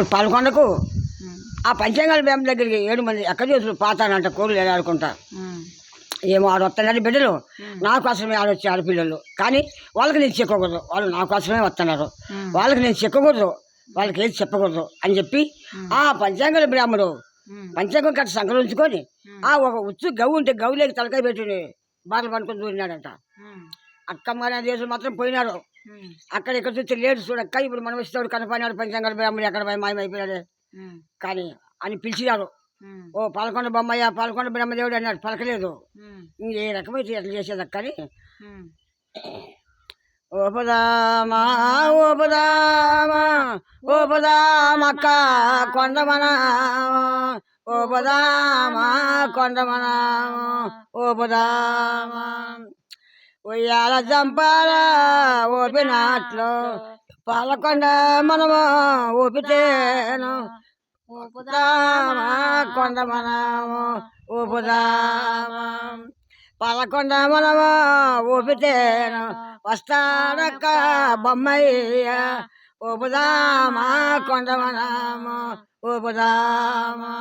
అప్పుడు పాల్గొండకు ఆ పంచాంగాల బ్యాంక్ దగ్గరికి ఏడు మంది ఎక్కడ చూసులు పాతానంట కోళ్ళు ఏడాడుకుంటా ఏమో ఆడు వస్తున్నారు బిడ్డలు. నా కోసమే ఆడొచ్చి ఆడపిల్లలు. కానీ వాళ్ళకి నేను చెక్కకూడదు వాళ్ళు నా కోసమే వస్తున్నారు వాళ్ళకి నేను చెక్కకూడదు వాళ్ళకి ఏది చెప్పకూడదు అని చెప్పి ఆ పంచాంగాల బ్రాహ్మడు పంచాంగం కట్ట సంకలించుకొని ఆ ఒక ఉచ్చు గవ్వు ఉంటే గవ్వులేకి తలకాయ పెట్టి బాటలు పనుకొని దూరినాడంట అక్కమ్మ దేశం మాత్రం పోయినారు అక్కడ ఇక్కడ చూస్తే లేడు చూడక్క ఇప్పుడు మనం ఇస్తాడు కనపడినాడు పంచాంగాల బ్రాహ్మడు ఎక్కడ పోయి మాయమైపోయాడు కానీ అని పిలిచినారు. ఓ పాలకొండ బొమ్మయ్య పాలకొండ బ్రహ్మదేవుడు అన్నాడు పలకలేదు. ఇంక ఏ రకమైతే ఎట్లా చేసేదక్క అని. ఓపదామా ఓపదామా ఓపదామక్క కొండమనా ఓపదామా కొండమనా ఓపదామా ఉయ్యాల చంపాల ఓపినట్లు పాలకొండ మనము ఊపితేను. ఊపుదామా కొండ మనము ఊపుదామా పాలకొండ మనము ఊపితేను. వస్తాడక్క బొమ్మయ్య ఊపుదామా కొండ మనము ఊపుదామా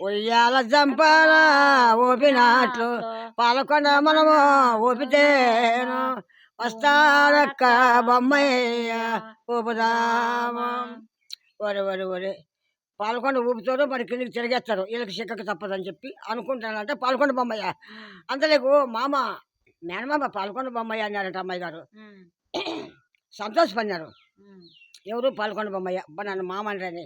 ఉయ్యాల జంపాల ఊపినట్లు పాలకొండ మనము ఊపితేను. వస్తాడక్క బొమ్మయ్య ఊపుదామా. ఒరే ఒరే ఒరే. పాలకొండ ఊపుతారు మరి కిందకి తిరిగేస్తారు. వీళ్ళకి చిక్కకు తప్పదని చెప్పి అనుకుంటానంటే పాలకొండ బొమ్మయ్య. అంతలేకు మామ మేనమామ పాలకొండ బొమ్మయ్య అన్నారట అమ్మాయి గారు. సంతోషపడినారు. ఎవరు? పాలకొండ బొమ్మయ్య. నన్ను మామ అనరని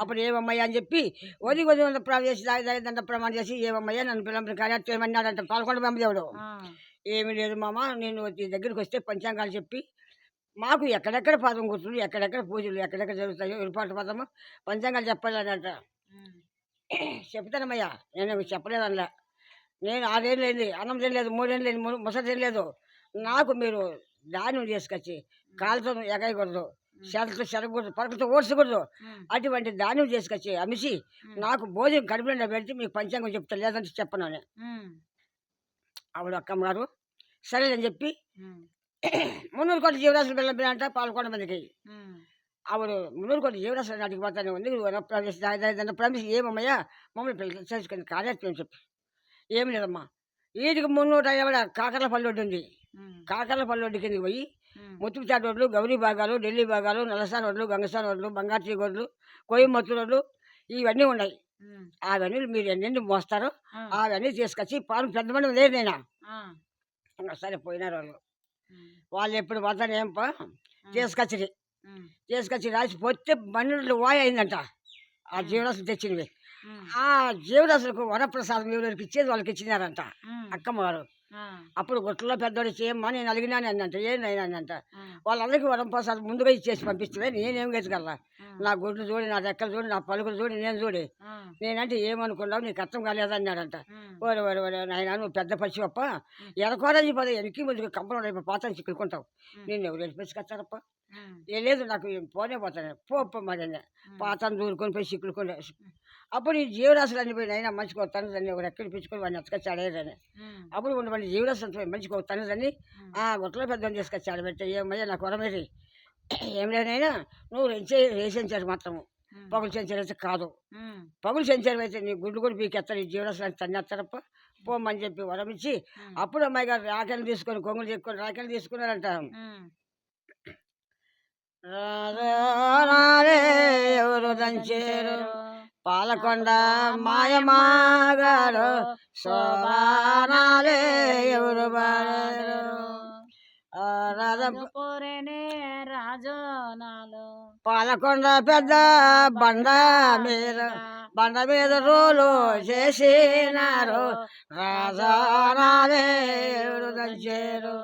అప్పుడు ఏమమ్మయ్య అని చెప్పి ఒది కొద్ది వంద ప్రాణం చేసి దండ ప్రమాణం చేసి ఏమమ్మయ్య నన్ను పిల్లలు కానీ ఏమన్నాడంట పాలకొండ బొమ్మదేవుడు ఏమీ లేదు మామ నేను దగ్గరికి వస్తే పంచాంగాలు చెప్పి మాకు ఎక్కడెక్కడ పదం కూర్చుంది ఎక్కడెక్కడ పూజలు ఎక్కడెక్కడ జరుగుతాయో ఏర్పాటు పదము పంచాంగాలు చెప్పాలనంట. చెప్తానమ్మయ్యా నేను చెప్పలేదనలే. నేను ఆరేళ్ళు అయింది అన్నం తినలేదు మూడేళ్ళు ము- ముసలి తినలేదు. నాకు మీరు ధాన్యం తీసుకొచ్చి కాలుతో ఎగయకూడదు. చెరతో చెరగకూడదు పరకతో ఓడ్చకూడదు. అటువంటి ధాన్యం తీసుకొచ్చి అమిసి నాకు భోజనం కడుపులో పెడితే మీకు పంచాంగం చెప్తా లేదంటే చెప్పను అని. ఆవిడ అక్కమ్మ గారు సరేనని చెప్పి మున్నూరు కోట్ల జీవరాశులు బిల్ల అంట పాల్గొండ మందికి. ఆవిడ మున్నూరు కోట్ల జీవరాశులు నాటికి పోతానే ఉంది ప్రవేశ ప్రవేశ ఏమమ్మయ్యా? మమ్మల్ని పిల్లలు చేసుకుని కార్యక్రమం చెప్పి. ఏం లేదమ్మా. వీటికి మున్నూట యాభై కాకర్ల పల్లొడ్డు ఉంది కాకర్ల పల్లొడ్డు కిందకి పోయి ముత్తుచాటు రోడ్లు గౌరీ భాగాలు ఢిల్లీ భాగాలు నలసార్ రోడ్లు గంగసార్ రోడ్లు బంగారు రోడ్లు కోయంబత్తు రోడ్లు ఇవన్నీ ఉన్నాయి. అవన్నీ మీరు ఎన్ని మోస్తారో అవన్నీ తీసుకొచ్చి పాలు పెద్ద మంది లేదు నేను? ఇంకా సరే పోయినారు వాళ్ళు వాళ్ళు ఎప్పుడు పోతారు ఏం పా? తీసుకొచ్చి తీసుకొచ్చి రాసి పోతే బండ్లు వాయి అయిందంట. ఆ జీవరాశులు తెచ్చినవి. ఆ జీవరాశులకు వరప్రసాదం ఎవరికి ఇచ్చేది వాళ్ళకి ఇచ్చినారంట. అక్కమ్మ గారు. అప్పుడు గుట్టలో పెద్దోడు చేయమ్మా నేను అడిగినాను అన్నంట అన్నంట వాళ్ళందరికీ వరప్రసాదం ముందుగా ఇచ్చేసి పంపిస్తే నేనేం గెచ్చగలరా నా గుడ్లు చూడి నా రెక్కలు చూడి నా పలుకులు చూడి నేను చూడి. నేనంటే ఏమనుకున్నావు? నీకు అర్థం కాలేదన్నాడంట. ఓరే ఓరే ఓరే నాయన నువ్వు పెద్ద పచ్చివప్ప ఎనకోరని పద వెనక్కి ముందుకు కంపలం రేపు పాతాను చిక్కుకుంటావు నేను ఎవరు ఏ లేదు నాకు పోనే పోతాను. పోప్ప మరి పాతాను దూరుకొని పోయి చిక్కులుకొని అప్పుడు ఈ జీవరాశులు అన్ని అయినా మంచిగా వస్తాను దాన్ని ఒక ఎక్కడ పిచ్చుకొని వాడిని ఎత్తుకొచ్చి ఆడేదని అప్పుడు ఉండమని జీవరాశులు మంచిగా వస్తాను దాన్ని ఆ గుట్టలో పెద్దని తీసుకొచ్చి ఆడబెట్టే ఏమయ్యా నాకు వరమేది ఏం లేదైనా నువ్వు రెంచే రేసించారు మాత్రము. పగులు చెంచారు కాదు. పగులు చెంచారు అయితే నీ గుడ్లు కూడా పీకెత్తారు ఈ జీవరాశులు తన్నేస్తారప్ప. పోమని చెప్పి వరం ఇచ్చి అప్పుడు అమ్మాయి గారు రాకెలు తీసుకొని కొంగులు తీసుకొని రాకెలు తీసుకున్నారంట. రారే ఎవరు దంచేరు పాలకొండ మాయమాగారు సోమానాలే ఎవరు కోరేనే రాజోనాలు. పాలకొండ పెద్ద బండ మీద బండ మీద రోలు చేసినారు. రాజానాలే ఎవరు దంచేరు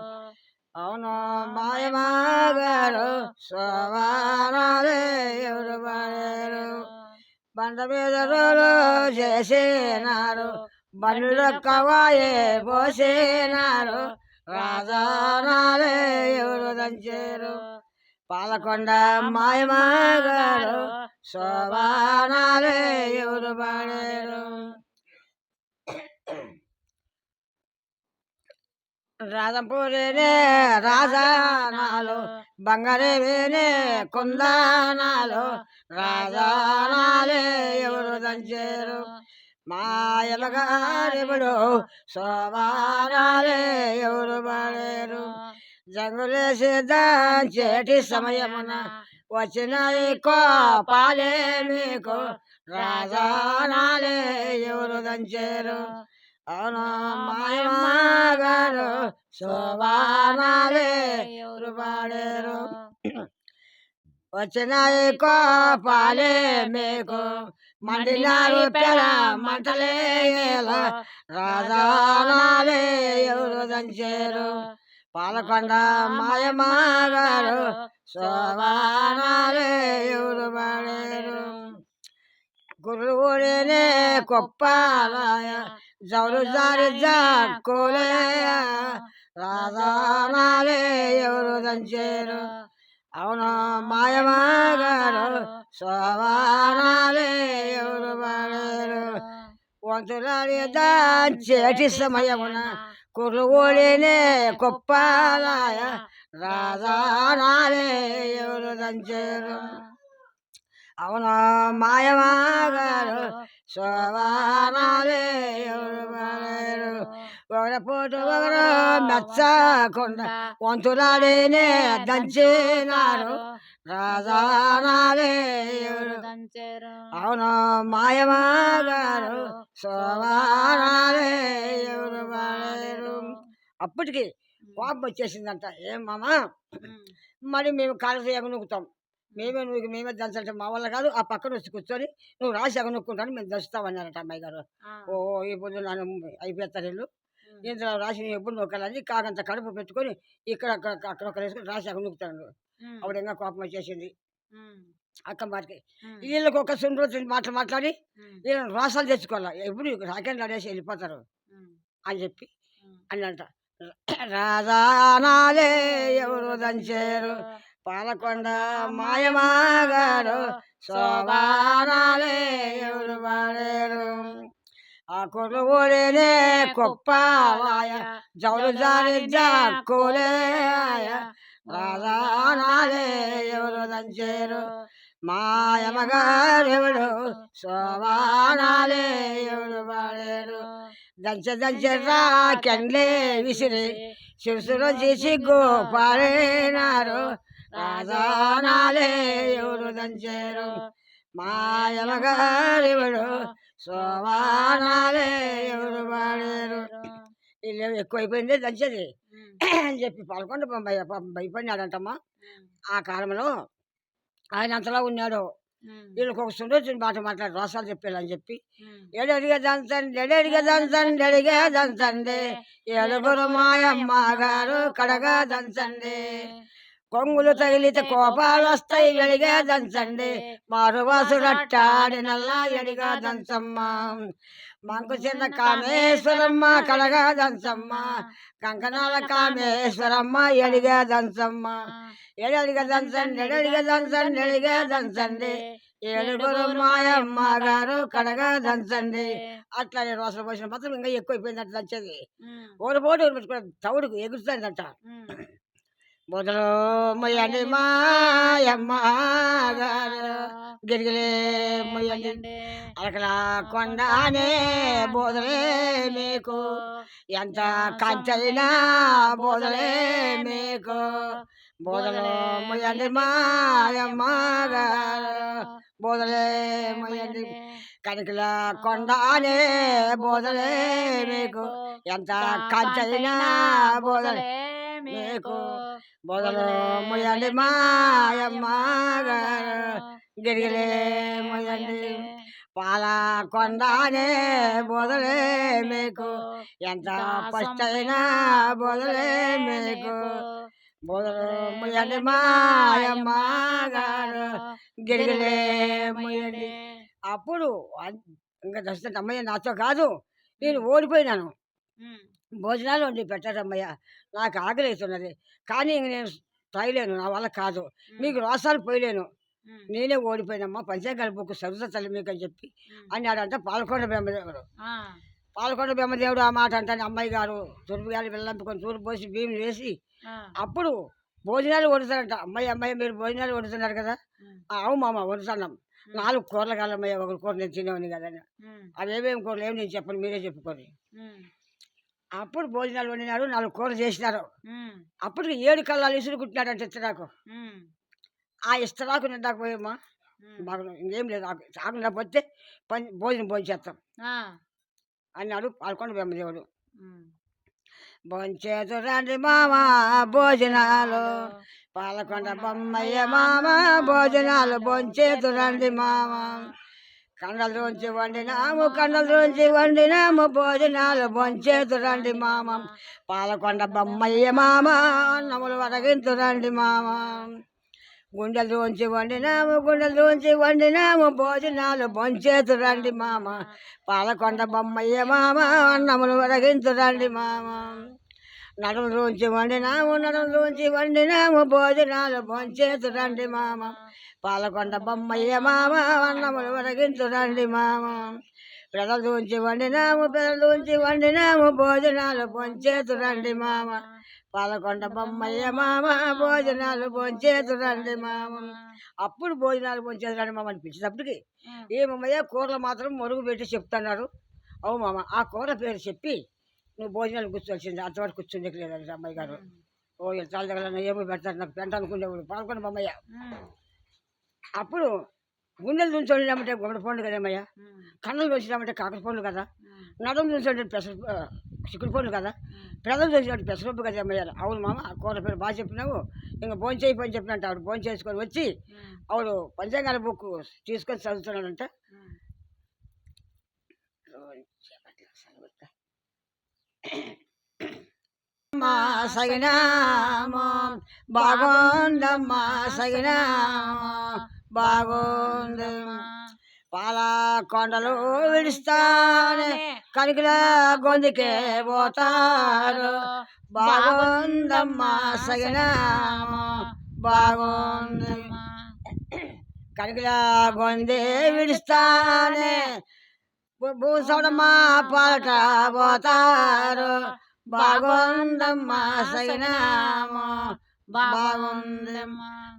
అవును మాయమాగారు సోమానాలే ఎవరు బాడారు బండ మీద చేసేనారు చేసినారు బండ్ల కవాయే పోసినారు రాజానాలే ఎవరు దంచారు? పాలకొండ మాయమాగారు శోభానాలే ఎవరు పాడారు? రాజంపూరినే రాజానాలు బంగారే వేనే కుందానాలు రాజానాలే ఎవరు దంచేరు? మాయమగారెవడు శోభానాలే ఎవరు పడేరు జంగులేసి దంచేటి సమయమున వచ్చిన కోపాలే మీకు రాజానాలే ఎవరు దంచేరు? అవును? మాయమ్మగారు శోభానాలే ఎవరు? పాడేరు వచ్చిన కోపాలే మీకు. మండినారు పెర మంటలే రాజానాలే ఎవరు దంచేరు. పాలకొండ మాయమ్మగారు శోభానాలే ఎవరు పాడేరు. గురువునే కొప్పాలయ జౌలు జారి జాకోలే రాజానాలే ఎవరు దంచేరు అవును మాయమ్మగారు శోభానాలే ఎవరు పాడేరు వంతులాడి దాచేటి సమయమున కురువుడినే కొప్పాలయ రాజానాలే ఎవరు దంచేరు అవును మాయమాగారు పాడేరు ఒకరి మెచ్చకుండా వంతులాడినే దంచినారు రాజానాలే అవును మాయమాగారు శోభానాలే ఎవరు పాడేరు అప్పటికి కోపం వచ్చేసిందంట ఏం మామా మరి మేము కాళ్ళతో ఎగనొక్కుతాం మేమే నువ్వు మేమే దంచాలంటే మా వల్ల కాదు ఆ పక్కన వచ్చి కూర్చొని నువ్వు రాసి ఎగనొక్కుంటాను మేము దంచుతామన్నారట అమ్మాయి గారు. ఓ ఈ నన్ను అయిపోతారు వీళ్ళు. ఇందులో రాసి నేను ఎప్పుడు నొక్కాలని కాకంత కడుపు పెట్టుకొని ఇక్కడ అక్కడ ఒక వేసుకొని రాసి ఎగనొక్కుతాను అప్పుడు ఇంకా కోపం వచ్చేసింది. అక్క మాటకి వీళ్ళకి ఒక సుండు రోజులు మాటలు మాట్లాడి వీళ్ళని రాసాలు తెచ్చుకోవాలి? ఎప్పుడు రాకెట్ ఆడేసి వెళ్ళిపోతారు అని చెప్పి అన్నంట. రాజానాలే ఎవరు దంచేరు? పాలకొండ మాయమాగారు శోభానాలే ఎవరు పాడేరు ఆ ఊరినే కుప్పావాయ జౌలు జారి జాకోలేయ రాజానాలే ఎవరు దంచేరు? మాయమగారెవడు శోభానాలే ఎవరు పాడేరు దంచె దంచె రాకెండ్లే విసిరి శిరసులో చేసి గోపారేనారు రాజానాలే ఎవరు దంచేరు? మాయమగారెవడు శోభానాలే ఎవరు పాడేరు? వీళ్ళు ఎక్కువైపోయింది దంచేది. అని చెప్పి పదకొండు భయ భయపడినాడంటమ్మా. ఆ కాలంలో ఆయన అంతలా ఉన్నాడు. వీళ్ళకి ఒక సుందరచిన మాట మాట్లాడి రోసాలు చెప్పాలని చెప్పి. ఎడడిగా దంచండి ఎడడిగా దంచండి ఎడిగా దంచండి ఏడుగురు మాయమ్మ గారు కడగా దంచండి కొంగులు తగిలితే కోపాలు వస్తాయి ఎడిగా దంచండి. మారువాసుడట్టాడి నల్లా ఎడిగా దంచమ్మ. మంకు చిన్న కామేశ్వరమ్మ కడగా దంచమ్మ. కంకణాల కామేశ్వరమ్మ ఎడిగా దంచమ్మ. ఎడడిగా దంచండి ఎడడిగా దంచండి ఎడిగా దంచండి. ఏడుగురు మాయమ్మ గారు కడగా దంచండి. అట్లా నేను అసలు పోసిన మాత్రం ఇంకా ఎక్కువైపోయిందంట దంచేది. ఓడి పోటీ పెట్టుకుని తవుడుకు ఎగురుతుందంట. మొదలు మొయ్యండి మాయమ్మ గారు గిరిగిలే మొయ్యండి. అక్కడ కొండానే బోధలే మీకు. ఎంత కంచైనా బోధలే మీకు. బోధలు మొయ్యండి మాయమ్మ గారు. బోధలే మొయ్యండి. కనికల కొండానే బోధలే మీకు. ఎంత కంచైనా బోధలే మీకు. బోధలు మొయ్యండి మాయమ్మ గారు. గిరిగిలే మొయ్యండి. పాల కొండానే బోధలే మీకు. ఎంత పష్టైనా బోధలే మీకు. బోధలు మొయ్యండి మాయమ్మ గారు. గిరిగిలే మొయ్యండి. అప్పుడు ఇంకా దశ అమ్మయ్య నాతో కాదు. నేను ఓడిపోయినాను. భోజనాలు వండి పెట్టారమ్మయ్య. నాకు ఆకలి అవుతున్నది కానీ ఇంక నేను తాగలేను నా వల్ల కాదు. మీకు రోసాలు పోయలేను. నేనే ఓడిపోయినమ్మా. పంచాంగాల బుక్ సరుస తల్లి మీకు అని చెప్పి అన్నాడంట పాలకొండ బ్రహ్మదేవుడు. పాలకొండ బ్రహ్మదేవుడు ఆ మాట అంటాను అమ్మాయి గారు తూర్పు గారి వెళ్ళంపుకొని తూర్పు పోసి భీములు వేసి అప్పుడు భోజనాలు వండుతారంట. అమ్మాయి అమ్మాయి మీరు భోజనాలు వండుతున్నారు కదా. ఉమ్, "ఆ, అవును మామ వండుతున్నాం. నాలుగు కూరలు కాలమ్మయ్య ఒక కూర నేను తినేవాని కదా అవేమేమి కూరలు? ఏమి నేను చెప్పను. మీరే చెప్పుకోండి. అప్పుడు భోజనాలు వండినారు నాలుగు కూరలు చేసినారు. అప్పటికి ఏడు కళ్ళాలు ఇసురు కుట్టినాడంటే ఇస్తరాకు ఆ ఇస్తరాకు నిండాకపోయేమ్మా. మాకు ఇంకేం లేదు ఆకుండా పోతే పని భోజనం భోజనం అన్నాడు పాల్కొండ బ్రహ్మదేవుడు. భోంచేతు రండి మామ భోజనాలు పాలకొండ బొమ్మయ్య మామ భోజనాలు భోంచేతు రండి మామ. కండలలోంచి వండినాము కండలలోంచి వండినాము భోజనాలు భోంచేతు రండి మామ. పాలకొండ బొమ్మయ్య మామ అన్నములు వరగింతు రండి మామ గుండెలలోంచి వండినాము గుండెలలోంచి వండినాము భోజనాలు భోంచేతు రండి మామ. పాలకొండ బొమ్మయ్య మామ అన్నములు వరగింతు రండి మామ నడుములోంచి వండినాము నడుములోంచి వండినాము భోజనాలు భోంచేతు రండి మామ. పాలకొండ బొమ్మయ్య మామ అన్నములు వరగింతు రండి మామ. పెదలలోంచి వండినాము పెదలలోంచి వండినాము భోజనాలు భోంచేతు రండి మామ. పాలకొండ బొమ్మయ్య మామ భోజనాలు భోంచేతు రండి మామ. అప్పుడు భోజనాలు భోంచేతు రండి మామ అనిపించినప్పటికి ఉమ్. ఏమమ్మయ్య కూరలు మాత్రం మరుగు పెట్టి చెప్తున్నారు. అవు మామ ఆ కూర పేరు చెప్పి నువ్వు భోజనాలు కూర్చోవలసింది అంతవరకు కూర్చుండేకి లేదండి అమ్మాయి గారు. ఓ చాలా దగ్గర ఏమో పెడతారు నాకు పెంట అనుకునేవాడు. పాల్గొండ బొమ్మయ్య. అప్పుడు గుండెలు దుంచోడినామంటే గుమ్మడి పండు కదమ్మయ్య ఉమ్, కన్నులు దోచినామంటే కాకర పండు కదా? నడుము చూసాడు పెసర చిక్కుడు పండు కదా? పెదలు చూసినట్టు పెసరపప్పు కదా అమ్మయ్య? అవును మామ కూర పేరు బాగా చెప్పినావు. ఇంకా భోజనం చేయి పని చెప్పినట్టు ఆవిడ భోజనం చేసుకొని వచ్చి ఆవిడ పంచాంగాల బుక్ తీసుకొని చదువుతున్నాడంట. మా సగినామో బాగుందమ్మా సగినామో బాగుంది పాల కొండలు విడిస్తానే కనికిల గొంతుకే పోతారు. బాగుందమ్మా సగినామో బాగుంది కనికిల గొందే విడిస్తానే భూసోడమ్మా పాలట పోతారు. బాగుందమ్మా సగినామో బాగుంది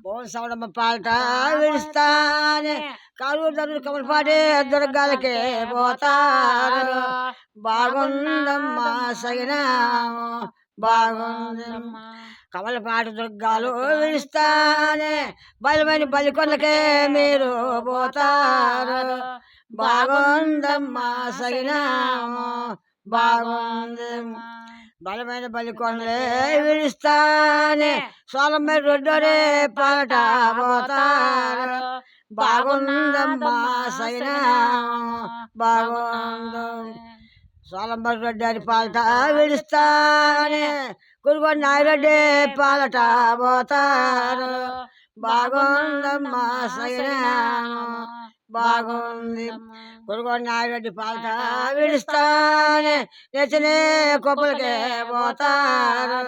భూసోడమ్మ పాలట విడిస్తానే. కరువు దరుడు కమలపాటి దుర్గాలకే పోతారు. బాగుందమ్మా సగినామో బాగుంది కమలపాటి దుర్గాలు విడిస్తానే. బలమని బలికొండకే మీరు పోతారు. బాగుందమ్మా సగినామో బాగుంది బలమైన బలికొండలే విడిస్తానే సోలమ్మ రొడ్డోరే పాట పోతారు. బాగుందమ్మా సగినామో బాగుంది. సోలంబర్ రెడ్డి అని పాలట విడిస్తానే గురుగొండ నాయరెడ్డి పాలట పోతారు. బాగుందమ్మా సగినామో బాగుంది. గురుగొండ నాయరెడ్డి పాలట విడిస్తానే నెచ్చనే కొప్పులకే పోతారు.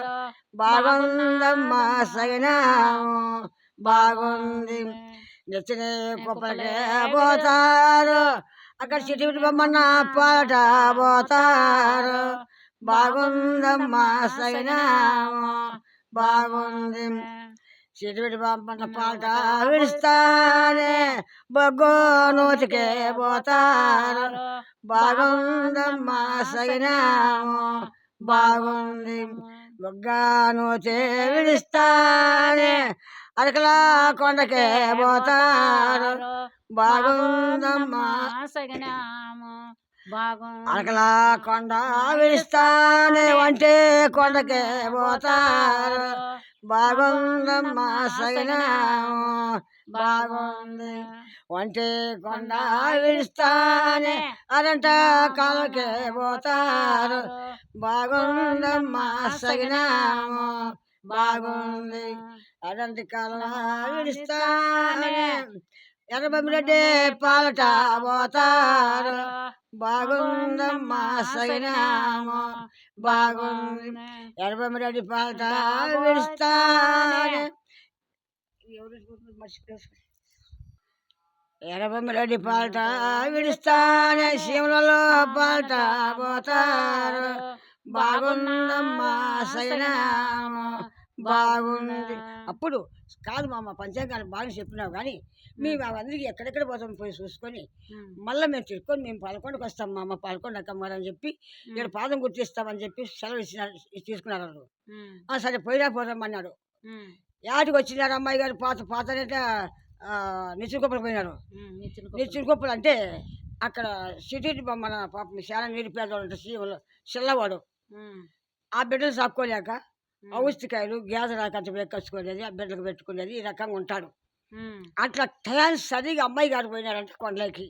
బాగుందమ్మా సగినామో బాగుంది. నెచ్చనే కొప్పలకే పోతారు. అక్కడ చిటి బొమ్మన్న పాట పోతారు. బాగుందమ్మా సైనామో బాగుంది. చిటివిటి బొమ్మన్న పాట విడిస్తానే. బొగ్గో నోటికే పోతారు బాగుందమ్మా సైనామో. బాగుంది. బొగ్గా నోచే విడిస్తానే. అరకలా కొండకే పోతారు బాగుందమ్మా సగనాము బాగుంది అరకలా కొండ విడిస్తానే. వంటే కొండకే పోతారు బాగుందమ్మా సగినాము బాగుంది. వంటే కొండ విడిస్తానే అదంట కాలకే పోతారు. బాగుందమ్మా సగినాము బాగుంది. అదంటి కాలం విడిస్తానే. ఎర్రబొమ్మిరెడ్డి పాలట పోతారు. బాగుందమ్మా సగినాము బాగుంది. ఎర్రబొమ్మిరెడ్డి పాలట విడిస్తానే. ఎర్రబొమ్మిరెడ్డి పాలట విడిస్తానే శివులలో పాలట పోతారు. బాగుందమ్మా సగినాము బాగుంది? అప్పుడు కాదు మామ పంచాంగాలు బాగా చెప్పినావు కానీ మేము అవన్నీ ఎక్కడెక్కడ పోతాం పోయి చూసుకొని మళ్ళీ మేము తిరుక్కొని మేము పాలకొండకు వస్తాం మామ పాలకొండ అక్కమ్మారు అని చెప్పి ఇక్కడ పాదం గుర్తిస్తామని చెప్పి సెలవు ఇచ్చినారు ఇచ్చి తీసుకున్నారు వాళ్ళు. ఉమ్, "ఆ, సరే పోయినా పోదామన్నాడు ఉమ్, యాటికి వచ్చినారు అమ్మాయి గారు? పాత పాతనైతే నిచ్చుకొప్పలు పోయినారు. ఉమ్, నిచ్చెన కుప్పలు. నిచ్చుకొప్పలు అంటే అక్కడ సిటీ మన పాపం చాలా నిరుపేదవాడు అంటే సీమలో చిల్లవాడు ఆ బిడ్డలు సాక్కోలేక ఔషధికాయలు గ్యాస్ రాకంత ఎక్కచ్చుకునేది ఆ బిడ్డలకు పెట్టుకునేది ఈ రకంగా ఉంటాడు. అట్లా టయాన్ని సరిగా అమ్మాయి గారు పోయినారంటే కొండలకి.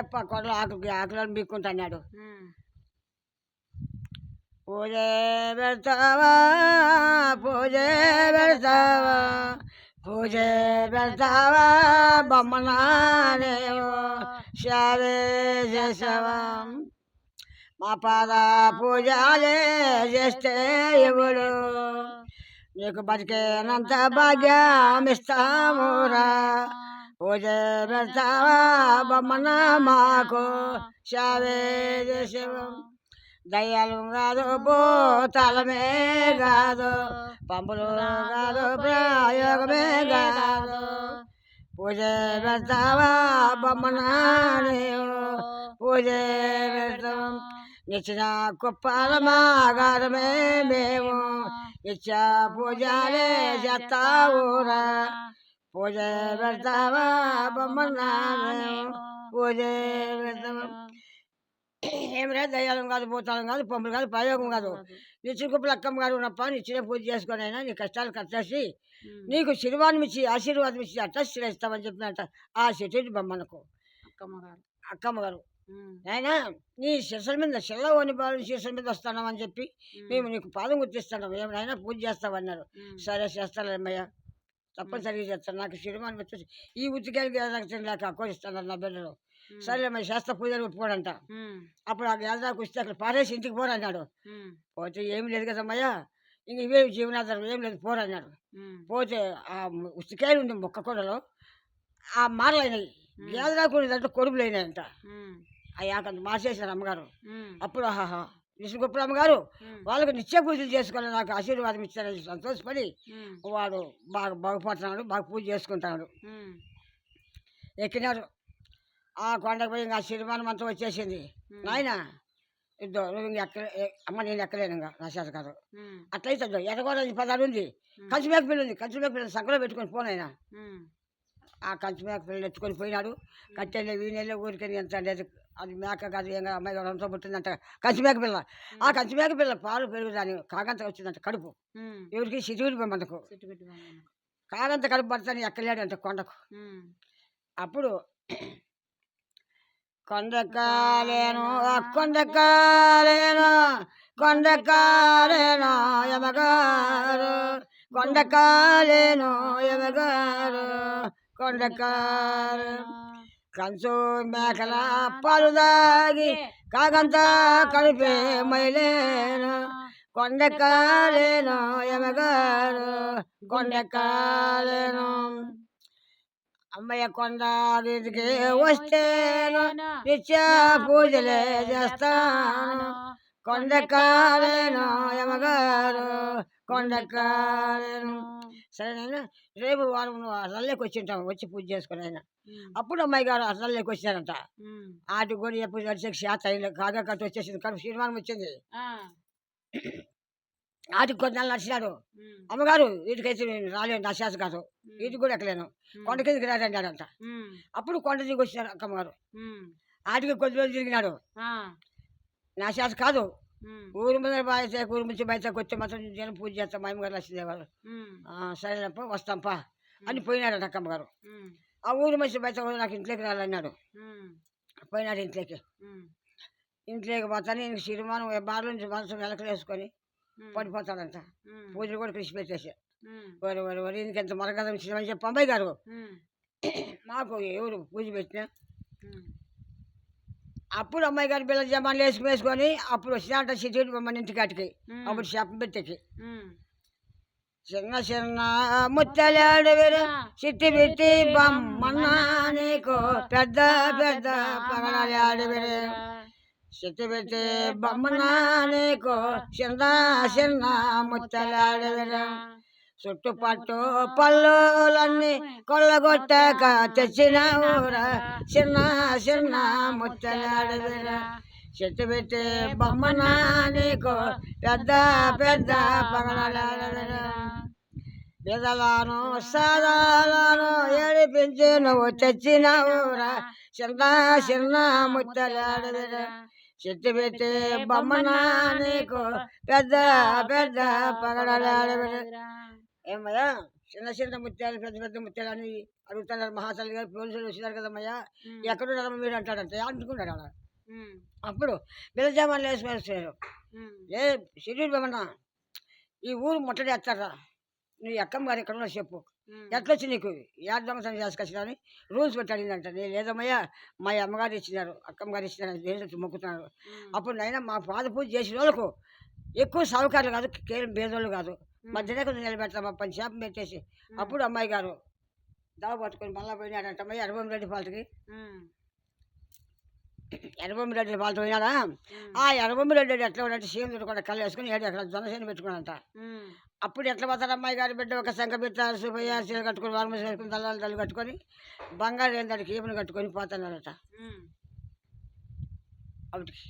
ఎప్ప కొండలు ఆకులకి ఆకులను బీక్కుంటున్నాడు పూజ పెడతావా పూజ పెడతావా పూజ పెడతావా బొమ్మనానేవో శావే చేసావా? మా పాద పూజలే చేస్తే ఎవడు నీకు బతికేనంత భాగ్యం ఇస్తామురా పూజ పెడతావా బొమ్మన మాకు? శావే శివం దయ్యాలు కాదు భూతలమే కాదు. పంపులు కాదు ప్రయోగమే కాదు. పూజ పెడతావా బొమ్మన పూజ పెడతాం నిచ్చిన కుప్పాల మాగారమే మేము. ఇచ్చా పూజలే చేస్తావురా పూజ పెడతావా బొమ్మన నీవు పూజ పెడతావా ఏమిరా దయ్యాలం కాదు భూతాలం కాదు పంపులు కాదు ప్రయోగం కాదు. నిచ్చిన కుప్పలు అక్కమ్మ గారు ఉన్నప్ప నిచ్చిన పూజ చేసుకొని అయినా నీ కష్టాలు కట్టేసి నీకు శిర్వాణం ఇచ్చి ఆశీర్వాదం ఇచ్చి అట్టస్థిర ఇస్తామని చెప్పినట్ట ఆ చెట్టు బొమ్మనకు. అక్కమ్మ గారు. అక్కమ్మ గారు. నాయనా నీ శిరసల మీద చెల్లవని బాలు శిరసల మీద వస్తున్నామని చెప్పి ఉమ్, మేము నీకు పాదం గుర్తిస్తున్నాం ఏమైనా పూజ చేస్తామన్నారు సరే చేస్తానమ్మయ్య తప్పనిసరిగా చేస్తాను. నాకు శిరమానం వచ్చేసి ఈ ఉతికాయలకి నాకు లేక అక్కోడిస్తాను నా బిడ్డలు. ఉమ్, సరేమ్మా శాస్త్ర పూజలు ఒప్పుకోడంట. అప్పుడు ఆ గేదాకు వస్తే అక్కడ పారేసి ఇంటికి పోరన్నాడు. పోతే ఏమి లేదు కదమ్మయ్యా ఇంక ఇవే జీవనాధారం ఏం లేదు పోరన్నాడు. పోతే ఆ ఉసికాయలు ఉంది మొక్క కూడలో ఆ మారలైనవి గేదరాకు దాంట్లో కొడుకులు అయ్యాకంత మార్చేసినారు అమ్మగారు. అప్పుడు ఆహాహా. విష్ణు గొప్ప అమ్మగారు వాళ్ళకి నిత్య పూజలు చేసుకోవాలి నాకు ఆశీర్వాదం ఇచ్చారని సంతోషపడి వాడు బాగా బాగుపడుతున్నాడు బాగా పూజ చేసుకుంటున్నాడు ఎక్కినారు. ఆ కొండకు పోయి ఇంకా సిరిమానం అంతా వచ్చేసింది. నాయన ఇద్దో నువ్వు ఇంక ఎక్క అమ్మ నేను ఎక్కలేను ఇంకా నా చేత కాదు. అట్లయితే ఇద్దో ఎర్రగోడ పదాలు ఉంది. ఉమ్, కంచుమేక పిల్ల ఉంది కంచుమేక పిల్ల సంకలో పెట్టుకొని ఉమ్, ఆ కంచుమేక పిల్లలు ఎత్తుకొని పోయినాడు. కట్టెళ్ళే వీణెళ్ళే ఊరికని ఎంత లేదు. అది మేక కాదు ఏం కాదు, అమ్మాయి గారు అంతా పుట్టిందంట. కంచుమేక పిల్ల. ఆ కంచుమేక పిల్ల పాలు పెరుగుదాని కాగంత వచ్చిందంట కడుపు. ఎవరికి సిటీలు మనకు. కాగంత కడుపు పడతాను ఎక్కలేడంట కొండకు. అప్పుడు కొండకాలేను ఆ కొండకాలేను కొండకాలేను యమగారు? కొండకాలేను యమగారు? కొండకారు కంచు మేకల పాలు దాగి కాగంత కలిపే మైలేను కొండకాలేను యమగారు కొండకాలేను అమ్మయ్య కొండ వీధికి వస్తేను నిత్య పూజలే చేస్తాను. కొండకాలేను యమగారు కొండకాలేను సరేనా రేపు వారం నువ్వు అసలేకి వచ్చింటాం వచ్చి పూజ చేసుకుని ఆయన అప్పుడు అమ్మాయి గారు అసలేకి వచ్చారంట ఆటి కూడా ఎప్పుడు నడిచే శాత కాగా వచ్చేసింది కడుపు శ్రీమానం వచ్చింది. ఆటికి కొన్ని నెలలు నడిచినాడు. అమ్మగారు వీటికైతే నేను రాలేను నా శాత కాదు. వీటికి కూడా ఎక్కలేను. కొండ కిందకి రాడంట అప్పుడు కొండ దిగి వచ్చినారు అక్కమ్మగారు. ఆటికి కొద్ది రోజులు తిరిగినాడు. నా శాత కాదు. ఊరు ముందర బాగా ఊరు నుంచి బయటకు వచ్చి మాత్రం నేను పూజ చేస్తాం మా అమ్మగారు లక్ష్మీదేవారు సరేనప్ప వస్తాంపా అని పోయినాడు అక్కమ్మగారు ఉమ్, ఆ ఊరు మనిషి బయట కూడా నాకు ఇంట్లోకి రాలన్నాడు. పోయినాడు ఇంట్లోకి. ఇంట్లోకి పోతాను ఇంక సిరిమానం బార్ల నుంచి మనసు ఉమ్, పడిపోతాడంట. పూజలు కూడా కృషి పెట్టేసి వరి వరి వరి ఇంకెంత మరగదం చెప్పి అమ్మాయి గారు మాకు ఎవరు పూజ పెట్టినా అప్పుడు అమ్మాయి గారు బిళ్ళ జమాన్లు వేసుకుని వేసుకొని అప్పుడు వచ్చినట్ట సిటీ బొమ్మని ఇంటికాటికి అప్పుడు ఉమ్, చిన్న చిన్న ముత్తలాడు చిట్టి పెట్టి బొమ్మన్న నీకు పెద్ద పెద్ద పగడాడు వీరు చిట్టి పెట్టి బొమ్మన్న నీకు చిన్న చిన్న ముత్తలాడు చుట్టుపట్టు పళ్ళులన్నీ కొల్లగొట్టాక తెచ్చిన ఊరా. చిన్న చిన్న ముచ్చలాడదురా చెట్టు పెట్టి బొమ్మన నీకు పెద్ద పెద్ద పగలాడదురా బిదలాను సాదాలను ఏడిపించి నువ్వు తెచ్చిన ఊరా. చిన్న చిన్న ముచ్చలాడదురా చెట్టు పెట్టి బొమ్మన నీకు పెద్ద పెద్ద పగడాడదురా ఏమయ్యా? చిన్న చిన్న ముత్యాలు పెద్ద పెద్ద ముత్యాలు అని అడుగుతున్నారు మహాతల్లి గారు పోలీసులు వచ్చినారు కదమ్మయ్యా. ఎక్కడున్నారమ్మ మీరు అంటాడంటే అనుకున్నాడు అలా అప్పుడు బిలజామాన్ వేసారు ఏ షెడ్యూల్ బొమ్మన్నా ఈ ఊరు ముట్టడి ఎత్తారా? నీ అక్కమ్మ గారు ఎక్కడ ఉన్నా చెప్పు. ఎట్లొచ్చి నీకు? యాడ్ దొంగతనం చేసుకొచ్చినా అని రూల్స్ పెట్టి అడిగిందంట. నేను లేదమ్మయ్యా మా అమ్మగారు ఇచ్చినారు అక్కమ్మ గారు ఇచ్చినారు దేవుడు మొక్కుతున్నారు. అప్పుడు నైనా మా పాద పూజ చేసిన వాళ్ళకు ఎక్కువ సౌకర్యాలు కాదు కేవలం బేదోళ్ళు కాదు. మధ్యనే కొంచెం నిలబెడతాం పని చేప పెట్టేసి. అప్పుడు అమ్మాయి గారు దావ పట్టుకొని మళ్ళా పోయినాడంట అమ్మాయి ఎర్రబొమ్మ రెడ్డి పాలకి ఎర్రబొమ్మ రెడ్డి పాలతో పోయినాడా? ఆ ఎర్రబొమ్మ రెడ్డి ఎట్లా ఉన్నాడంటే సీఎం కూడా కళ్ళు వేసుకుని ఏడు అక్కడ జనసేన పెట్టుకున్నాడంట. అప్పుడు ఎట్లా పోతారు అమ్మాయి గారి బిడ్డ? ఒక సంఖ పెట్టారు సుభయ్య చీర కట్టుకొని వారం వేసుకుని తల్లాలు తల్లి కట్టుకొని బంగారు ఏం దానికి ఈపుని కట్టుకొని పోతున్నారట అప్పటికి.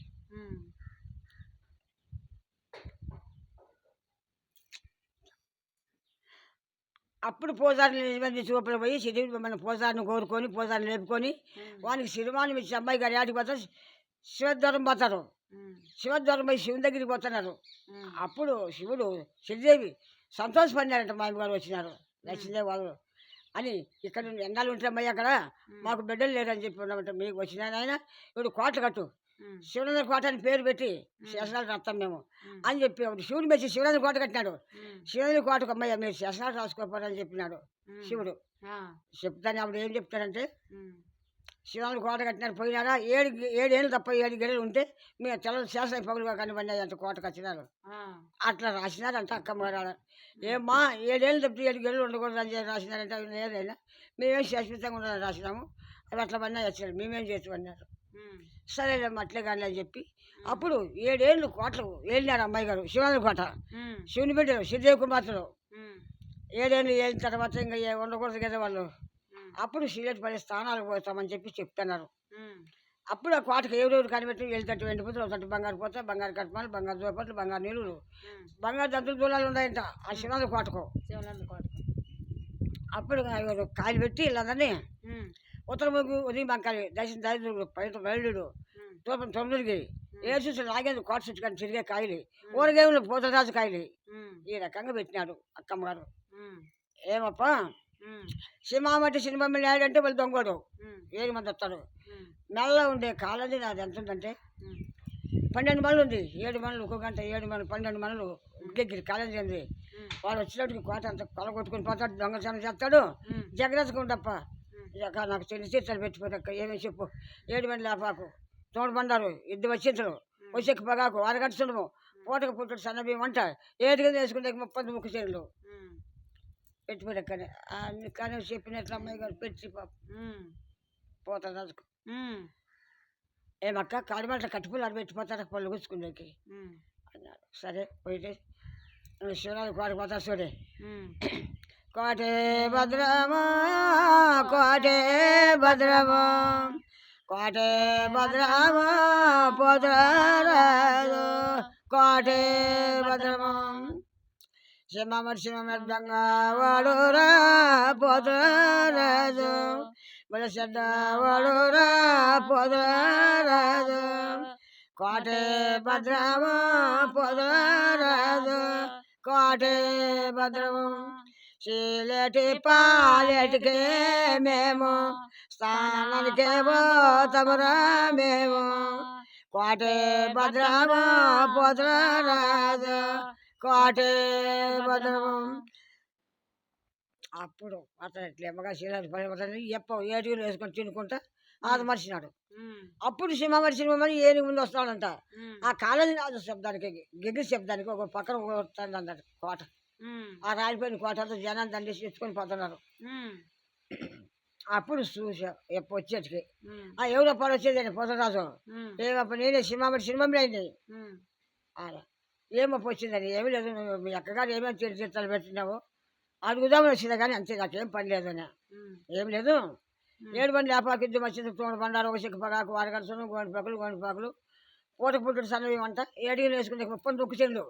అప్పుడు పూజారిని నిజమంది చూపలు పోయి సిరివి మన పూజారిని కోరుకొని పూజారిని లేపుకొని వానికి సిరిమానం ఇచ్చి అమ్మాయి గారి ఆడికి పోతారు. శివద్వారం పోతారు. శివద్వారం పోయి శివుని దగ్గరికి పోతున్నారు. అప్పుడు శివుడు శ్రీదేవి సంతోషపడినారంట మా గారు వచ్చినారు. లక్ష్మీదేవి వాళ్ళు అని ఇక్కడ ఎండాలు ఉంటామయ్య అక్కడ మాకు బిడ్డలు లేరని చెప్పి ఉన్నామంట. మీకు వచ్చిన ఆయన ఇప్పుడు కోట కట్టు. శివుని కోట అని పేరు పెట్టి శేషాలు రాస్తాం మేము. అని చెప్పి శివుని మెచ్చి శివుని కోట కట్టినాడు. శివుని కోటకు అమ్మయ్య మీరు శేషాలు రాసుకోపోరని చెప్పినాడు శివుడు. చెప్తాను అప్పుడు ఏం చెప్తాడంటే శివాలు కోట కట్టినారు పోయినారా ఏడు ఏడేళ్ళు తప్ప ఏడు గెడలు ఉంటే మీ తెల్ల శాసన పగులుగా కనిపడినాయి అంత కోట కట్టినారు అట్లా రాసినారంట అక్కమ్మ గారు. ఏమ్మా ఏడేళ్ళు తప్పి ఏడు గెడలు ఉండకూడదు అని రాసినారంటే. లేదైనా మేమేం శాశ్వతంగా ఉండాలని రాసినాము. అవి అట్లా పడినా వచ్చారు. మేమేం చేస్తామన్నారు సరేలేమ్మా అట్లే కానీ అని చెప్పి అప్పుడు ఏడేళ్ళు కోటలు వెళ్ళినారు అమ్మాయి గారు శివాని కోట. శివుని బిడ్డలు శ్రీదేవి కుమార్తెలు. ఏడేళ్ళు వెళ్ళిన తర్వాత ఇంకా ఏ- ఉండకూడదు కదా వాళ్ళు అప్పుడు సిగరెట్ పడే స్థానాలకు పోతామని చెప్పి చెప్తున్నారు. అప్పుడు ఆ కోటకు ఎవరెవరు కనిపెట్టి వెళ్తట్టు వెండిపోతే ఒకటి బంగారు పోతే బంగారు కట్మాలు బంగారు దోపట్లు బంగారు నీళ్ళు బంగారు దంతులు దూలాలు ఉన్నాయంట ఆ శివాల కోటకు. అప్పుడు కాయలు పెట్టి వీళ్ళందరినీ ఉత్తర ముగ్గు ఉదయం బంకాలి దర్శనం దరిద్రుడు పైట బయలుడు తూపం తొమ్మిదికి ఏ చూసి లాగేది కోట చుట్టూ కానీ తిరిగే కాయలు. ఊరగేములు పూతరాజు కాయలు. ఈ రకంగా పెట్టినాడు అక్కమ్మ గారు ఏమప్పా? సినిమామట్టి సినిమా అంటే వాళ్ళు దొంగోడు. ఏడు మంది వస్తారు. మెల్ల ఉండే కాలది నాది ఎంత ఉందంటే పన్నెండు మనులు ఉంది. ఏడు మనులు ఒక్కొక్క గంట ఏడు మనులు పన్నెండు మనులు దగ్గర కాలేజీ ఉంది. వాడు వచ్చినట్టుకి కోట అంత కొల కొట్టుకుని పోతాడు దొంగతనం చేస్తాడు. జగరసకుండప్ప ఇక నాకు చిన్న చీరలు పెట్టిపోతాక ఏమీ చెప్పు. ఏడు మంది లేపాకు. తోడు బండారు ఇద్దరు వచ్చించరు వచ్చేకి పగాకు అరగంట పూటకు పుట్టుడు సన్న బియ్యం అంట ఏడుగా వేసుకుంటే ముప్పై ముక్కు చీరలు. పెట్టిపోయాకనే అన్ని కానీ చెప్పినట్లు అమ్మాయి గారు పెట్టి పాప. పోతాడు రాజుకు ఏమక్క కాడిమంట కట్టుపులు పెట్టిపోతారు పళ్ళు కూర్చుకునేకి అన్నాడు సరే పోయితే. శివరాజు కోట పోతా చూడే. కోటే భద్రమా కోటే భద్రమా కోటే భద్రమా పోతరాదు కోటే భద్రమా. సింహమర్ సింహమర్దంగా వాడురా పోతరాదు బలసడ్డ వాడురా పోతరాదు కోటే భద్రమా పోతరాదు కోటే భద్రమా. చీలటి పాలెటికే మేము. స్థానానికే పోతమురా మేము. కోటే భద్రమా పోతరాదు కోటే భద్రమా. అప్పుడు అతను ఎమ్మగా శీలాలు పడిపోతాను ఎప్ప ఏడుగులు వేసుకొని తినుకుంటా అది మర్చినాడు అప్పుడు సింహమరి సింహమని ఏనుగు ముందు వస్తాడంట. ఆ కాలేజీ శబ్దానికి గిగ్గి శబ్దానికి ఒక పక్కన వస్తుంది అన్నాడు కోట. ఆ రాలిపోయిన కోట అంతా జనాన్ని దండేసి ఎత్తుకొని పోతున్నారు. అప్పుడు చూసా ఎప్ప వచ్చేటికి. ఆ ఎవరో పని వచ్చేది పోతరాజు. ఏమప్ప నేనే సింహమరి సింహంలో అయింది. ఆడ. ఏమప్ప వచ్చిందని ఏమీ లేదు మీ అక్కగారు ఏమేమి తీరు తీర్థాలు పెట్టినావు అడుగుదామని వచ్చిందా కానీ అంతే నాకేం పని లేదు అని. ఉమ్. ఏం లేదు. ఏడు బండి లేపాకు ఇద్దరు వచ్చింది తోడు బండారు ఒక చిక్క పగాకు వారగలుసును గోండి పక్కలు గోండి పక్కలు పూట పుట్టుడు సన్నవి అంట ఏడికి వేసుకుని ముప్పై దుక్కు చెల్లు.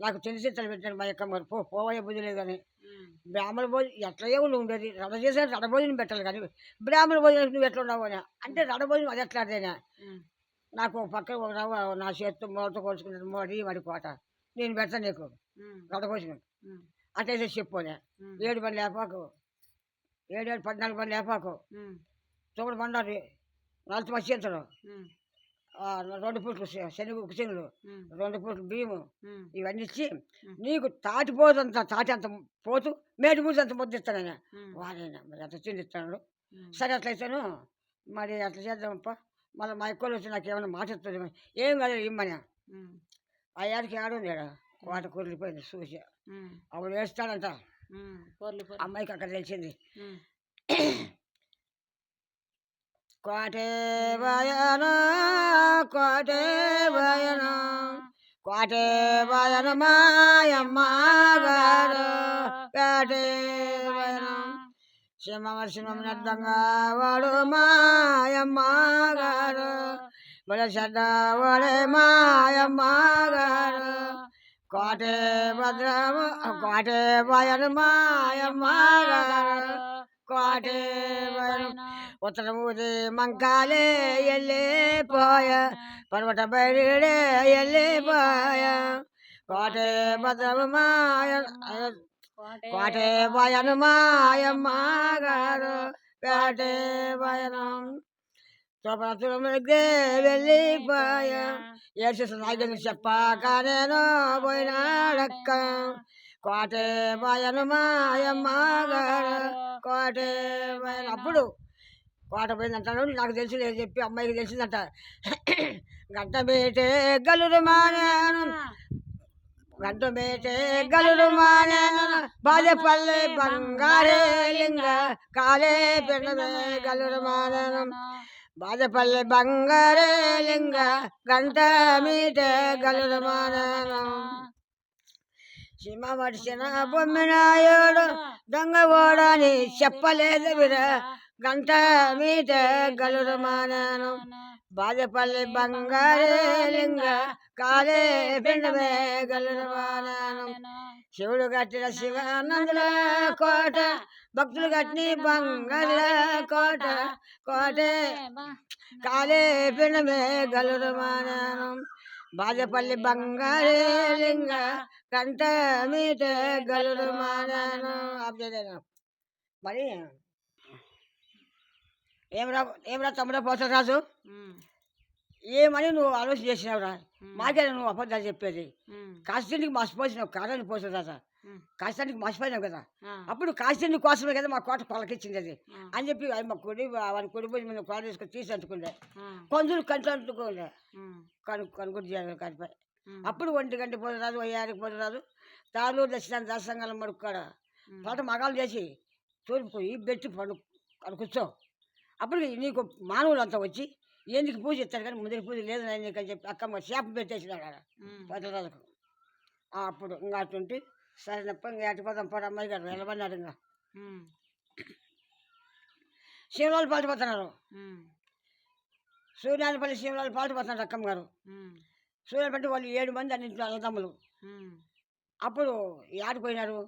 నాకు తెలిసి పెట్టాను మా యొక్క మరి పో పోవయ్యే బుద్ధి లేదని ఉమ్. బ్రాహ్మణ భోజనం ఎట్లా ఏమి ఉండేది రడ చేసిన రడ భోజనం పెట్టాలి కానీ బ్రాహ్మణ భోజనం నువ్వు ఎట్లా ఉండవు అని అంటే రడ భోజనం అది ఎట్లా అదేనా ఉమ్. నాకు ఒక పక్క ఒక రవ్వ నా చేతితో మూలతో కోసుకుంటాను మోడి మడి కోట నేను పెడతాను నీకు ఉమ్. రడ భోజనం ఉమ్. అట్లయితే చెప్పునే. ఏడు బండి లేపాకు ఏడు ఏడు పద్నాలుగు బండి లేపాకు. తొమ్మిది నలభై మధ్యంతరం ఉమ్. రెండు పూట్లు శనగ ఉమ్. రెండు పూట్లు బియ్యము. ఇవన్నీ ఇచ్చి నీకు తాటిపోదంత తాటి అంత పోతు మేడి మూడు అంత ముద్ద ఇస్తానైనా. వాడైనా మరి అంత ఉమ్. సరే అట్లయితాను మరి అట్లా చేద్దామప్ప మళ్ళీ మా ఎక్కువ వచ్చి నాకు ఏమైనా మాట ఇస్తుంది. ఏం కాదు ఇమ్మని. ఆ ఏడికి ఆడు లేడా కోట కూలిపోయింది చూసి ఉమ్. అప్పుడు వేస్తాడంట. అమ్మాయికి అక్కడ తెలిసింది. కోటే భయన కోటే భయన కోటే భయన మాయమ్మ గారు. కోటే భయన సింహమ సింహం నడ్డంగా వాడు మాయమ్మ గారు. బల వాడే మాయమ్మ గారు. కోటే భద్రము కోటే భయన మాయమ్మ గారు. కోటే భయన ఉత్తరమూది మంకాలే ఎల్లిపోయ పర్వత బయలుడే ఎల్లిపోయ. కోటే భద్రము మాయ కోటే భయను మాయమ్మ గారు కోటే భయనం. తులముగ్గే వెళ్ళిపోయ ఏసు నాయకుని చెప్పాక నేను పోయినాడక్క. కోటే భయను మాయమ్మ గారు కోటే భయన. అప్పుడు కోట పోయిందంటాడు నాకు తెలుసు లేదు చెప్పి అమ్మాయికి తెలిసిందంట. గంట బేటే గలురు మానేను. గంట బేటే గలురు మానేను. బాల్యపల్లి బంగారే లింగ కాలే పెడమే గలురు మానేను. బాధపల్లె బంగారే లింగ గంట మీటే గలురు మానేను. సీమ మడిసిన బొమ్మినాయుడు దొంగ ఓడని చెప్పలేదు విరా. గంట మీట గలురు మానాను బాజపల్లి బంగారే లింగ కాలే పిండమే గలురు మానాను శివుడు కట్టిన శివానందుల కోట భక్తులు కట్టిన బంగారుల కోట కోటే కాలే పిండమే గలురు మానాను బాజపల్లి బంగారే లింగ కంట మీట గలురు మానాను ఆబ్జేదాను మరి ఏమరా ఏమరా తమ్ముడా పోతా రాజు. ఏమని నువ్వు ఆలోచన చేసినావురా. మాకే నువ్వు అబద్ధాలు చెప్పేది మసిపోసినావు కాదని పోతుంది రాజా. కాస్తండికి మసిపోయినావు కదా. అప్పుడు కాస్తండి కోసమే కదా మా కోట కొలకిచ్చింది అది. అని చెప్పి మా కొడి వాని కొడి పోయి మేము కోట తీసుకొని తీసి అంటుకుండే. కొందరు కంటి అంటుకోలే ఉమ్. కను కనుగొట్టు చేయాలి ఉమ్. అప్పుడు ఒంటి గంట పోతే రాదు వయ్యారికి పోతే రాదు తాళూరు దర్శనం దర్శనంగా మడుక్కాడ. పాట మగాలు చేసి తోలిపోయి పెట్టి పండు అని కూర్చో అప్పుడు నీకు మానవులు అంతా వచ్చి ఎందుకు పూజ ఇస్తారు కానీ ముందర పూజ లేదు నీకు అని చెప్పి అక్కమ్మ చేప పెట్టేసినాడు ఆడ. అప్పుడు ఇంకా అటుంటే సరేనప్ప ఇంకా అటుపోదాం పోడు అమ్మాయి గారు నిలబడినాడు ఇంకా. ఉమ్. శివరాలు పాల్పోతున్నారు. సూర్యానిపల్లి శివరాలు పాల్పోతున్నారు అక్కమ్మ గారు. ఉమ్. సూర్యాపల్లి వాళ్ళు ఏడు మంది అన్నింటిలో అన్నదమ్ములు. ఉమ్. అప్పుడు ఆడిపోయినారు